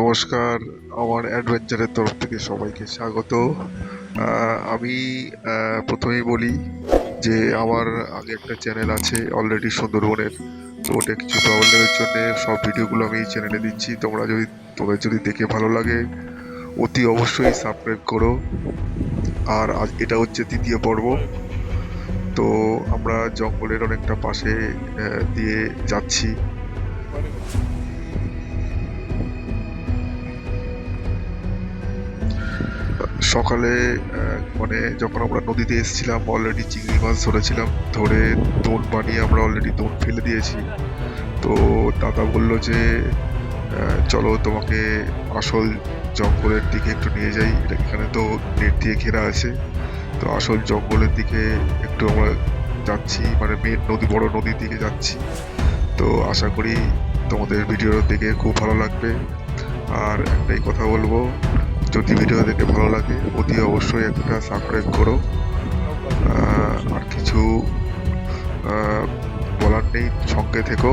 নমস্কার, আমার অ্যাডভেঞ্চারের তরফ থেকে সবাইকে স্বাগত। আমি প্রথমেই বলি যে আমার আগে একটা চ্যানেল আছে অলরেডি সুন্দরবনের, তো ওটা কিছু প্রবলেমের জন্য সব ভিডিওগুলো আমি এই চ্যানেলে দিচ্ছি। তোমরা যদি, তোমাদের যদি দেখে ভালো লাগে, অতি অবশ্যই সাবস্ক্রাইব করো। আর আজ এটা হচ্ছে তৃতীয় পর্ব। তো আমরা জঙ্গলের অনেকটা পাশে দিয়ে যাচ্ছি। সকালে মানে যখন আমরা নদীতে এসেছিলাম অলরেডি চিংড়ি মাছ ধরেছিলাম, ধরে দোন বানিয়ে আমরা অলরেডি দোন ফেলে দিয়েছি। তো দাদা বলল যে চলো তোমাকে আসল জঙ্গলের দিকে একটু নিয়ে যাই। এখানে তো নেট দিয়ে ঘেরা আছে। তো আসল জঙ্গলের দিকে একটু আমরা যাচ্ছি মানে মেন নদী, বড় নদীর দিকে যাচ্ছি। তো আশা করি তোমাদের ভিডিওর দেখে খুব ভালো লাগবে। আর একটাই কথা বলব যদি ভিডিও দেখে ভালো লাগে, অতি অবশ্যই একটা সাবস্ক্রাইব করো। আর কিছু বলার নেই, সঙ্গে থেকো।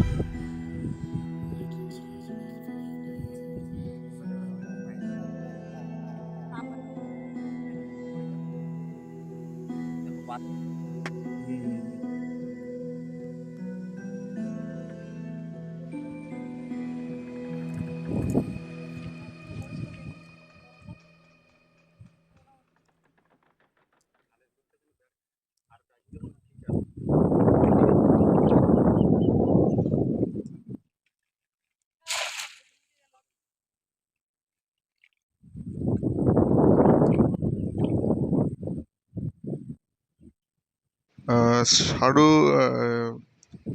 আহ, সারু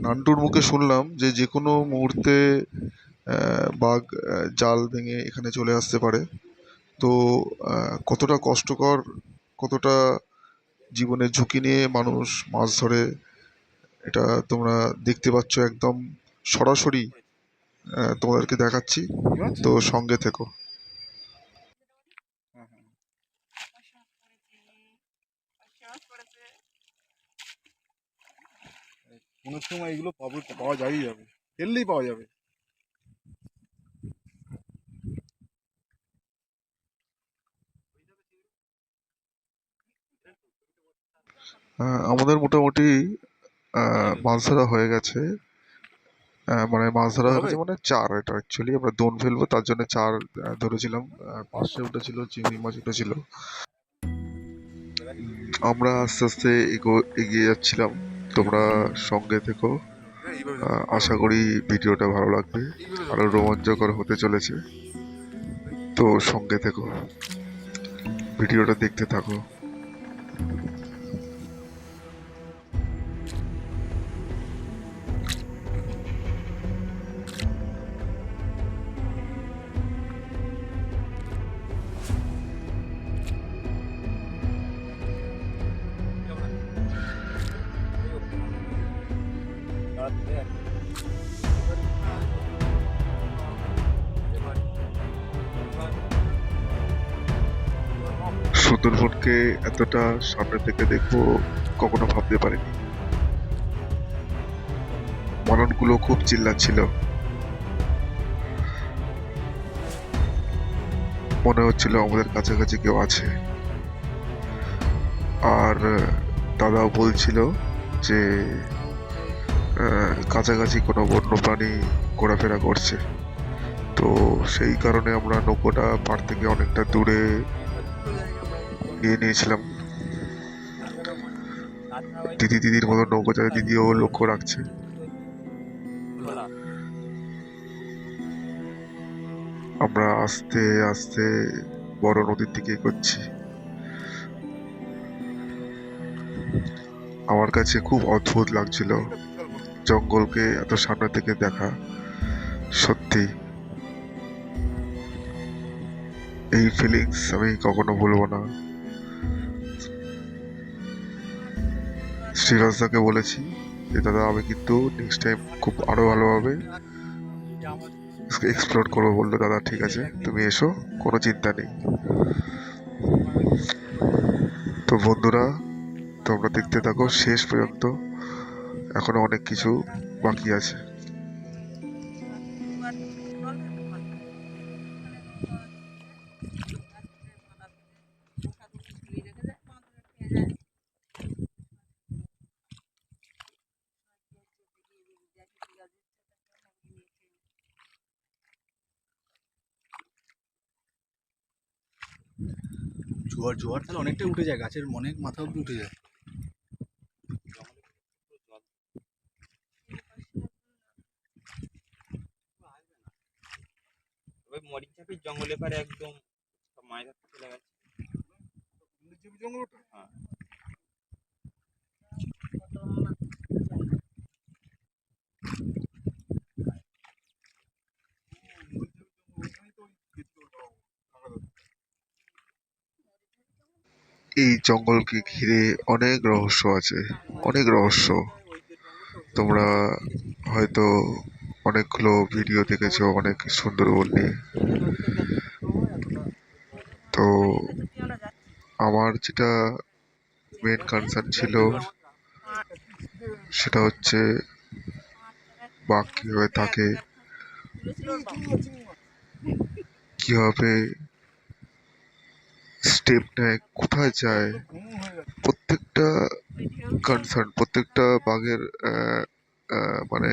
নান্টুর মুখে শুনলাম যে যে কোনো মুহূর্তে বাঘ জাল ভেঙে এখানে চলে আসতে পারে। তো কতটা কষ্টকর কতটা জীবনের ঝুঁকি নিয়ে মানুষ মাছ ধরে এটা তোমরা দেখতে পাচ্ছ একদম সরাসরি তোমাদেরকে দেখাচ্ছি। তো সঙ্গে থেকো। কোনো সময় এগুলো পাওয়া যায়ই যাবে। ফেললেই পাওয়া যাবে। আমাদের মোটামুটি মাছ ধরা হয়ে গেছে। মানে মাছ ধরা হয়ে গেছে মানে চার এটা অ্যাকচুয়ালি আমরা দোন ফেলব, তার জন্য চার ধরেছিলাম। পাশে উঠেছিল, চিংড়ি মাছ উঠেছিল। আমরা আস্তে আস্তে এগো- এগিয়ে যাচ্ছিলাম। তোমরা সঙ্গে থেকো। আশা করি ভিডিওটা ভালো লাগবে। আরও রোমাঞ্চকর হতে চলেছে। তো সঙ্গে থেকো। ভিডিওটা দেখতে থাকো। সুন্দরবনকে এতটা সামনে থেকে দেখব কখনো ভাবতে পারিনি। বানরগুলো খুব চিল্লাচ্ছিল। মনে হচ্ছিল আমাদের কাছাকাছি কেউ আছে। আর দাদাও বলছিল যে কাছাকাছি কোনো বন্য প্রাণী ঘোরাফেরা করছে। তো সেই কারণে আমরা নৌকোটা পাড় থেকে অনেকটা দূরে নিয়ে নিয়েছিলাম। দিদি, দিদির মতো নৌকো চালায় দিদিও লক্ষ্য রাখছে। আমরা আস্তে আস্তে বড় নদীর দিকে এগোচ্ছি। আমার কাছে খুব অদ্ভুত লাগছিল জঙ্গলকে এত সামনে থেকে দেখা। সত্যি, এই ফিলিংস আমি কখনো ভুলবো না। শ্রীরাজদাকে বলেছি যে, দাদা, আমি কিন্তু নেক্সট টাইম খুব আরও ভালোভাবে এক্সপ্লোর করব। বলল, দাদা, ঠিক আছে, তুমি এসো, কোনো চিন্তা নেই। তো বন্ধুরা, তোমরা দেখতে থাকো, শেষ পর্যন্ত এখনও অনেক কিছু বাকি আছে। জোয়ার জোয়ার তাহলে অনেকটাই উঠে যায় গাছের অনেক মাথা অব্দি উঠে যায়। মরিচাপের জঙ্গলে পারে একদম মায়ের মাছ ধরতে চলে গেছে। জঙ্গলটা এই জঙ্গলকে ঘিরে অনেক রহস্য আছে, অনেক রহস্য। তোমরা হয়তো অনেকগুলো ভিডিও দেখেছ, অনেক সুন্দরবন নিয়ে। তো আমার যেটা মেন কনসার্ন ছিল, সেটা হচ্ছে বাঘ কীভাবে থাকে কীভাবে স্টেপ নেয় কোথায় যায়? প্রত্যেকটা কনসার্ন প্রত্যেকটা বাঘের মানে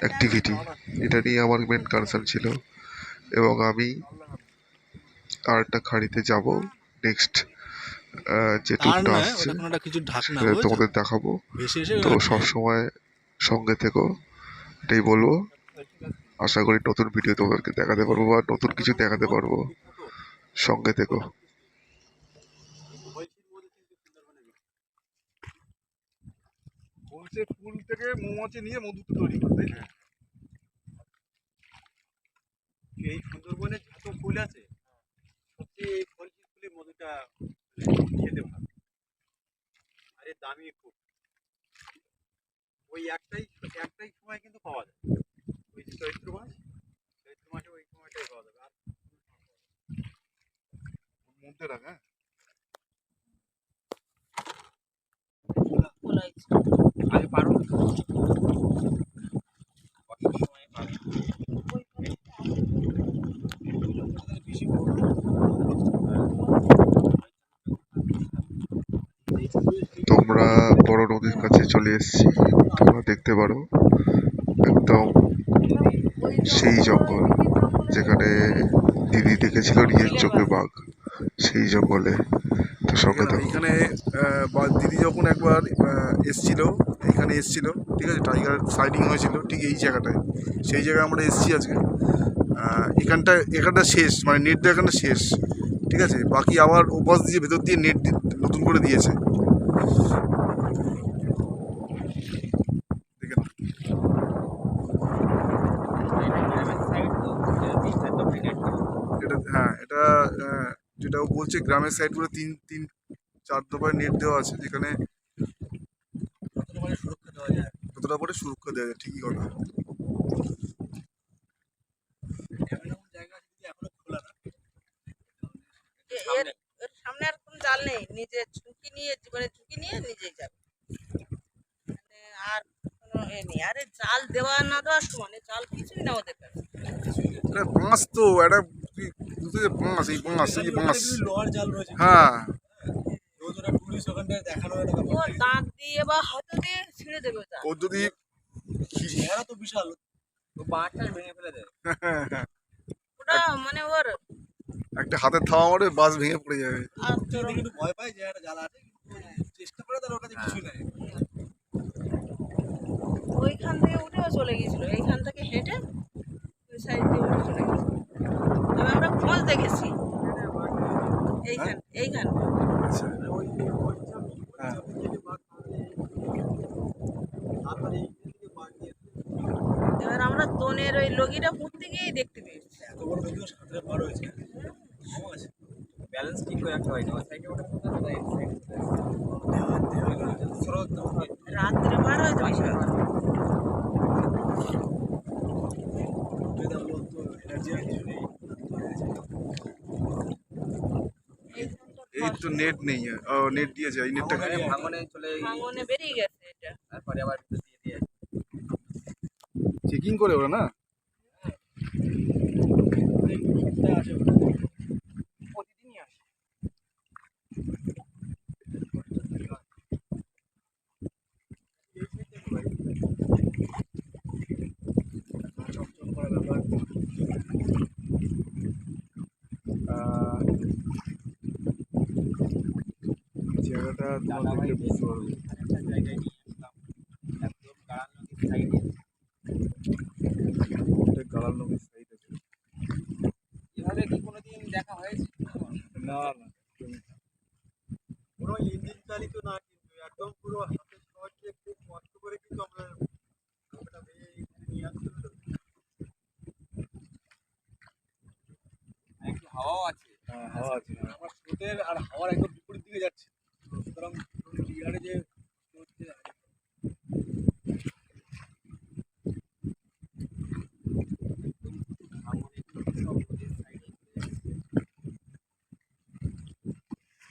অ্যাক্টিভিটি এটা নিয়ে আমার মেন কনসার্ন ছিল। এবং আমি আর একটা খাড়িতে যাব নেক্সট যে ট্যুরটা আসছে সেটা তোমাদের দেখাবো। তো ওখানে সব সময় সঙ্গে থেকো এটাই বলব। আশা করি নতুন ভিডিও তোমাদেরকে দেখাতে পারব বা নতুন কিছু দেখাতে পারব। সঙ্গে থেকো। বলছে ফুল থেকে মৌমাছি নিয়ে মধুতে তৈরি করে তাই না? এই সুন্দরবনে যত ফুল আছে সবচেয়ে এই ফলসি ফুলের মধুটা খেতে ভালো। আর এর দামি ফুল ওই একটাই একটাই সময় কিন্তু পাওয়া যায়। ওই যে চৈত্র মাস চৈত্র মাসে ওই সময়টাই পাওয়া যাবে। আর মধ্যে রাখ হ্যাঁ? আগে পারো। তোমরা বড় নদীর কাছে চলে এসেছি তোমরা দেখতে পারো একদম সেই জঙ্গল যেখানে দিদি দেখেছিল নিজের চোখে বাঘ সেই জঙ্গলে। তো সঙ্গে থাকো। এখানে আহ, দিদি যখন একবার এসছিল এখানে এসছিল, ঠিক আছে? টাইগার সাইডিং হয়েছিল, ঠিক এই জায়গাটায়। সেই জায়গায় আমরা এসেছি আজকে। এখানটা এখানটা শেষ মানে নেট দেওয়া এখানটা শেষ, ঠিক আছে? বাকি আবার ওপাশ দিয়ে ভেতর দিয়ে নেট নতুন করে দিয়েছে। এটা হ্যাঁ এটা যেটা ও বলছে, গ্রামের সাইড করে তিন তিন, চার দফায় নেট দেওয়া আছে, যেখানে মানে সুরক্ষা দেওয়া যায়। কতটা পরে সুরক্ষা দেওয়া যায়? ঠিকই কথা। এমন এমন জায়গা আছে যদি এখনও খোলা না। এ- এর এর সামনে আর কোনো জাল নেই। নিজে ঝুঁকি নিয়ে জীবনে ঝুঁকি নিয়ে নিজেই যাবে। মানে আর কোনো এ নেই। আরে জাল দেওয়া না দেওয়ার সমানে জাল কিছুই না ওদের কাছে। বাঁশ তো তুই বাঁশ এই বাঁশ এই বাঁশ। জাল রয়েছে। হ্যাঁ রোজ ওরা পুলিশ ওখানটায় দেখানো একটা ও ব্যাপার থাকে। দাঁত দিয়ে বা হাতে দিয়ে ছিঁড়ে দেবে চেহারা তো বিশাল। ভেঙে ফেলে দেবে ওটা মানে ওর একটা হাতের থাওয়া মারে বাস ভেঙে পড়ে যাবে। আচরণ কিন্তু ভয় পায় যে একটা আছে চেষ্টা করে তার ওর কাছে নাই ওইখান থেকে উঠেও চলে গিয়েছিল। এইখান থেকে হেঁটে ওই সাইড দিয়ে উঠে চলে গেছিল তবে আমরা খোঁজ দেখেছি। এইখান এইখান। আচ্ছা ওই ওই হ্যাঁ দোনের ওই লগিটা পুঁততে গিয়েই দেখতে পেয়েছি। এত বড় নদীও সাঁতরে পার হয়েছে? আওয়াজ ব্যালেন্স ঠিক করে রাখতে হয়নি। সাইডে ওটা হয়। রাত্রে হয়তো বিশাল এই তো নেট নেই ও নেট দিয়েছে এই নেটটা ভাঙনে ভাঙনে চলে ভাঙনে বেরিয়ে গেছে এটা তারপরে আবার ভিতর দিয়ে দিয়ে চেকিং করে ওরা না প্রতিদিনই আসে চকচক করা ব্যাপার আহ, জায়গাটা তোমার দেখলে বুঝতে পারবে একটা জায়গায় নিয়ে আসলাম একদম গাড়াল নদীর সাইডে এটা গালাল নদীর সাইড আছে এভাবে কি কোনোদিন দেখা হয়েছে না না কোনো ইঞ্জিন চালিত না কিন্তু একদম পুরো হাতের সাহায্যে খুব কষ্ট করে কিন্তু আমরা নৌকাটা বেয়ে এখানে নিয়ে আসতে হলো। একটু হাওয়াও আছে হ্যাঁ হাওয়া আছে হ্যাঁ। আমার স্রোতের আর হাওয়ার একদম বিপরীত দিকে যাচ্ছে সুতরাং বিহারে যে হচ্ছে ভাঙনে সব নদীর সাইডে চলে যাচ্ছে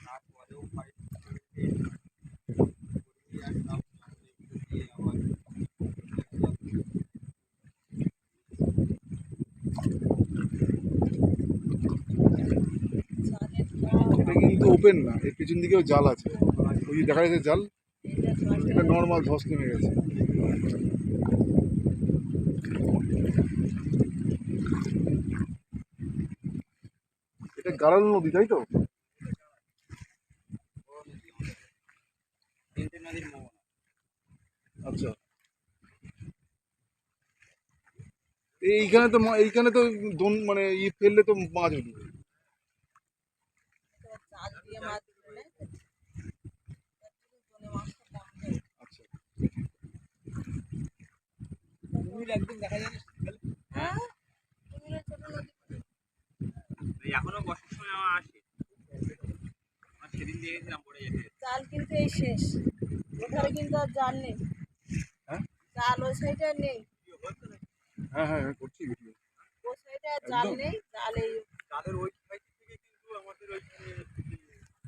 তারপরেও ফাইট করতে ঘুরিয়ে আসলাম জঙ্গলের ভিতর দিয়ে আবার এটা কিন্তু ওপেন না, এর পিছন দিকেও জাল আছে। ওই যে দেখা যাচ্ছে জাল, এটা নর্মাল ধস নেমে গেছে। এটা গাড়াল নদী, তাই তো? আচ্ছা। এইখানে তো এইখানে তো মানে ই ফেললে তো মাছ উঠবে। এখনও বর্ষার সময় আমার আসে সেদিন দেখেছিলাম পড়ে যেতে জাল কিন্তু এই শেষ ওখানে কিন্তু আর জাল নেই হ্যাঁ? জাল ওই সাইডে আর নেই হ্যাঁ হ্যাঁ করছি ভিডিও ওই সাইডে আর জাল নেই জাল এই তাদের ওই সাইড থেকে কিন্তু আমাদের ওইখানে পুরোধান নামে তিনবারকে শুরু করতে আমার গুজরাট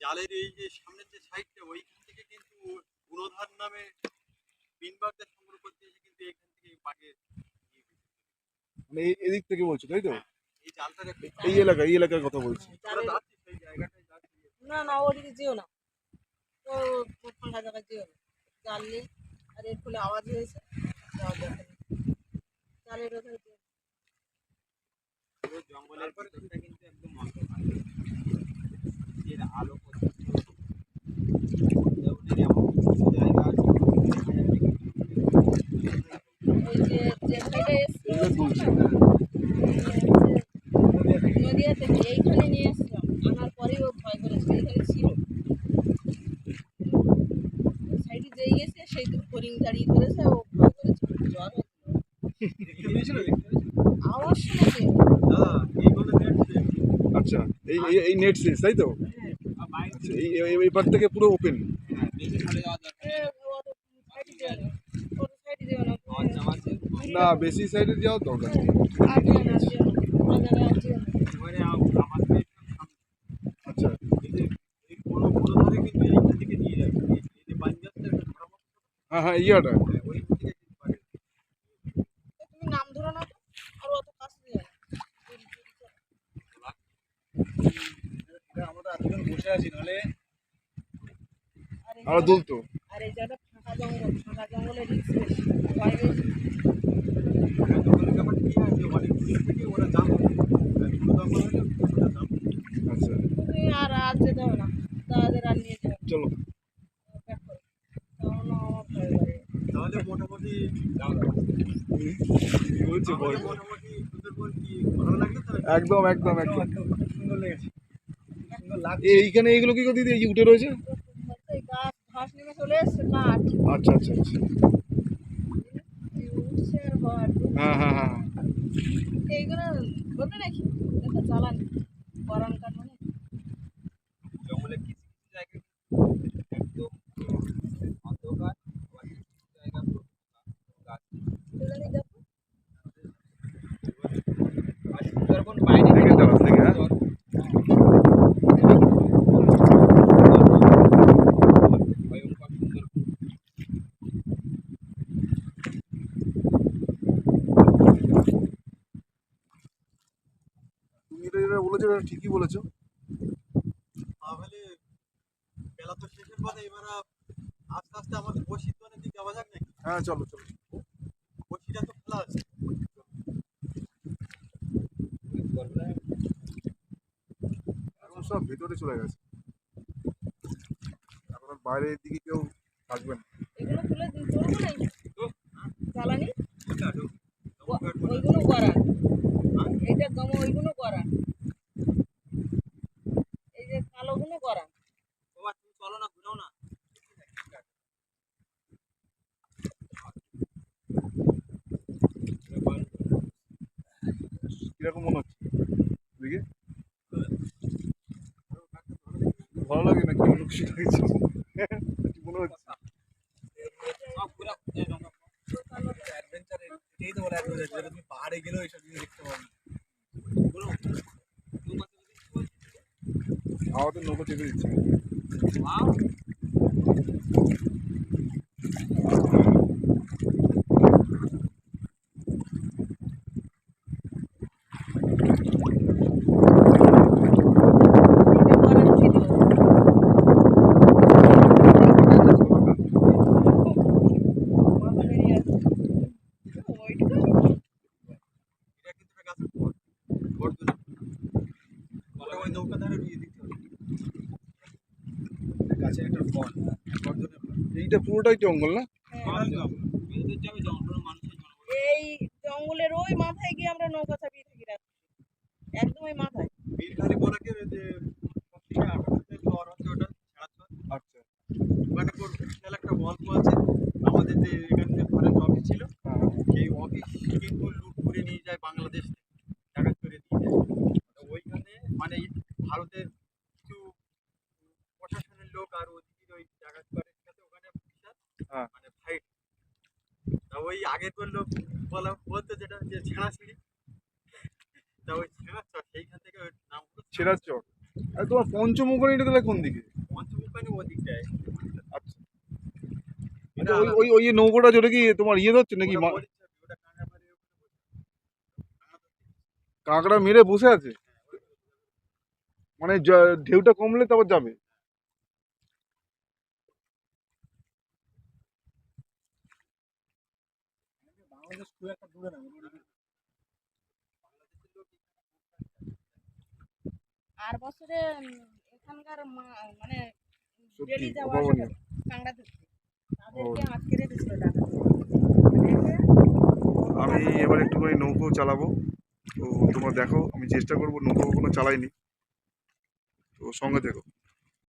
জালের এই যে সামনের যে সাইডটা ওইখান থেকে কিন্তু গুণধার নামে বিনবাগদের সংগ্রহ করতে এসে কিন্তু এখান থেকে বাঘের ইয়ে মানে এই- এদিক থেকে বলছো তাই তো? এই জালটার একটা এই এলাকা এই এলাকার কথা বলছি। না না ওদিকে যেও না। তো ফাঁকা জায়গায় যেও না। জাল নেই আর এর ফলে আওয়াজ হয়েছে যাওয়া দরকার নেই। জালের ওখানে যেও না। পুরো জঙ্গলের এই এই- এই নেট শেষ তাই তো আর বাইরে আচ্ছা এই এই- এই পার থেকে পুরো ওপেন হ্যাঁ, বেশি চলে যাওয়া দরকার এ, ও তো সাইডে যেও না ওর সাইডে যেও না আওয়াজ যাওয়াছে না বেশি সাইডে যাওয়ার দরকার নেই আর যেও না যেও আর এই দুলতো। আর এই জায়গাটা ফাঁকা জঙ্গল ফাঁকা জঙ্গলে রিক্স বেশি ওরা ওরা আচ্ছা আর আর যেতে হবে না। তাদের আর নিয়ে যাবে চলো। তাহলে মোটামুটি কি বলছে মোটামুটি সুন্দরবন কি ভালো লাগল তো? একদম একদম একদম। এইখানে এইগুলো কি করে দিদি? এই যে উঠে রয়েছে এই গাছ ঘাস নেমে চলে এসছে কাঠ আচ্ছা আচ্ছা আচ্ছা এই উঠছে আর ঘর হ্যাঁ হ্যাঁ হ্যাঁ এইগুলো বলবে নাকি দেখো জ্বালানি গরম কাঠ মানে জঙ্গলে কিছু কিছু জায়গায় একদম অন্ধকার আবার কিছু কিছু জায়গা পুরো ফাঁকা, গাছ জ্বালানি দেখো আর সুন্দরবন বাইরে দেখে যাও দেখে হ্যাঁ ভয়ঙ্কর সুন্দর তুমি এটা যেটা বলেছ এটা ঠিকই বলেছ। তাহলে বেলা তো শেষের পথে এবার আস্তে আস্তে আমাদের দোকানের দিকে যাওয়া যাক নাকি? হ্যাঁ চলো চলো। বসিটা তো খোলা আছে। এখন সব ভেতরে চলে গেছে। এখন বাইরের দিকে কেউ থাকবে না এগুলো তুলে তুলবো নাই জ্বালানি কোনটা? ঢোক। ও- ওইগুলো করা এটা গম ওইগুলো করা এই যে কালোগুলো করা বাবা তুমি চলো না ঘুরাও না কীরকম মনে হচ্ছে। দেখি। ভালো লাগে না কি অন্য কিছু লাগছে মনে হচ্ছে। পাহাড়ে গেলেও এইসব জিনিস দেখতে পাবে। আমাদের নৌকো চেপে দিচ্ছে wow, এটা করার ছিল মাথা বেরিয়ে আসছে ওইটা এটা কিন্তু একটা গাছের ফল। গর্দনা। ওটা ওই নৌকা ধারে রুইয়ে দিতে হবে। গাছের একটা ফল, গর্দনের এইটা পুরোটাই জঙ্গল না। এই জঙ্গলের ওই মাথায় গিয়ে আমরা নৌকা চাপিয়ে থাকি রাত্রে। একদম ওই মাথায়। আচ্ছা। একটা গল্প আছে। আমাদের যে এখানে যে ফরেস্ট অফিস ছিল হ্যাঁ সেই অফিস কিন্তু লুট করে নিয়ে যায় বাংলাদেশ থেকে ডাকাত করে নিয়ে যায় তো ওইখানে মানে ভারতের কিছু প্রশাসনের লোক আর ওদিকের ওই ডাকাত করের সাথে ওখানে বিশাল হ্যাঁ। মানে ফাইট তা ওই আগের লোক বলা বলতো যেটা যে ছেঁড়া ছিঁড়ি তা ওই ছেঁড়া চর সেইখান থেকে ওর নাম হলো ছেঁড়ার চর তোমার পঞ্চমুখনীটা তাহলে কোন দিকে? পঞ্চমুখানি ওদিকটায় আচ্ছা। ওই ওই ওই নৌকোটা যেটা কি তোমার ইয়ে ধরছে নাকি। কাঁকড়া মেরে বসে আছে? মানে ঢেউটা কমলে তারপর যাবে? বাংলাদেশ খুব একটা দূরে না। আর বছরে এখানকার মানে ডেলি যাওয়া আসা কাংড়া ধরতে তাদেরকে আটকে রেখেছিল টাকা। আমি এবার একটুখানি নৌকো চালাবো। তো তোমরা দেখো আমি চেষ্টা করব নৌকো কোনো চালাইনি। তো সঙ্গে দেখো।